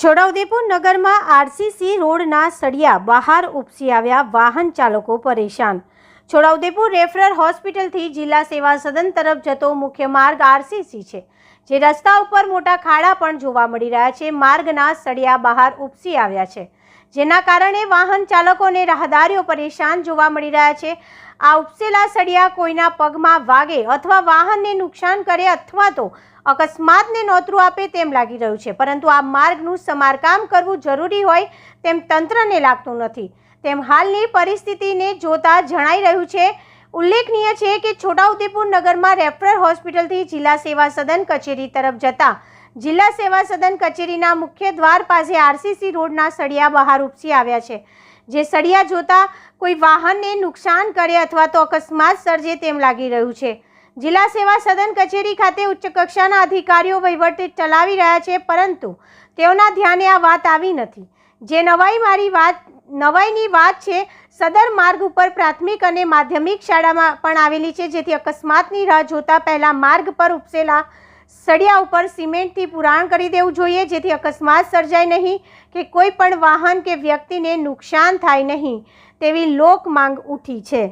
છોટાઉદેપુર નગરમાં આરસીસી રોડના સળિયા બહાર ઉપસી આવ્યા વાહન ચાલકો પરેશાન. છોટાઉદેપુર રેફરલ હોસ્પિટલથી જિલ્લા સેવા સદન તરફ જતો મુખ્ય માર્ગ આરસીસી છે, જે રસ્તા ઉપર મોટા ખાડા પણ જોવા મળી રહ્યા છે. માર્ગના સળિયા બહાર ઉપસી આવ્યા છે, જેના કારણે વાહન ચાલકોને રાહદારીઓ પરેશાન જોવા મળી રહ્યા છે. આ ઉપસેલા સળિયા કોઈના પગમાં વાગે અથવા વાહનને નુકસાન કરે અથવા તો અકસ્માતને નોતરું આપે તેમ લાગી રહ્યું છે, પરંતુ આ માર્ગનું સમારકામ કરવું જરૂરી હોય તેમ તંત્રને લાગતું નથી. તેમ હાલની પરિસ્થિતિને જોતા જણાઈ રહ્યું છે. ઉલ્લેખનીય છે કે છોટાઉદેપુર નગરમાં રેફરલ હોસ્પિટલથી જિલ્લા સેવા સદન કચેરી તરફ જતા જિલ્લા સેવા સદન કચેરીના મુખ્ય દ્વાર પાસે આરસીસી રોડના સળિયા બહાર ઉપસી આવ્યા છે. જે સળિયા જોતા કોઈ વાહનને નુકસાન કરે અથવા તો અકસ્માત સર્જે તેમ લાગી રહ્યું છે. જિલ્લા સેવા સદન કચેરી ખાતે ઉચ્ચ કક્ષાના અધિકારીઓ વહીવટ ચલાવી રહ્યા છે, પરંતુ તેઓના ધ્યાને આ વાત આવી નથી. જે નવાઈ મારી વાત, નવાઈની વાત છે, સદર માર્ગ ઉપર પ્રાથમિક અને માધ્યમિક શાળામાં પણ આવેલી છે, જેથી અકસ્માતની રાહ જોતા પહેલાં માર્ગ પર ઉપસેલા સળિયા ઉપર સિમેન્ટથી પુરાણ કરી દેવું જોઈએ, જેથી અકસ્માત સર્જાય નહીં કે કોઈ પણ વાહન કે વ્યક્તિને નુકસાન થાય નહીં, તેવી લોક માંગ ઉઠી છે.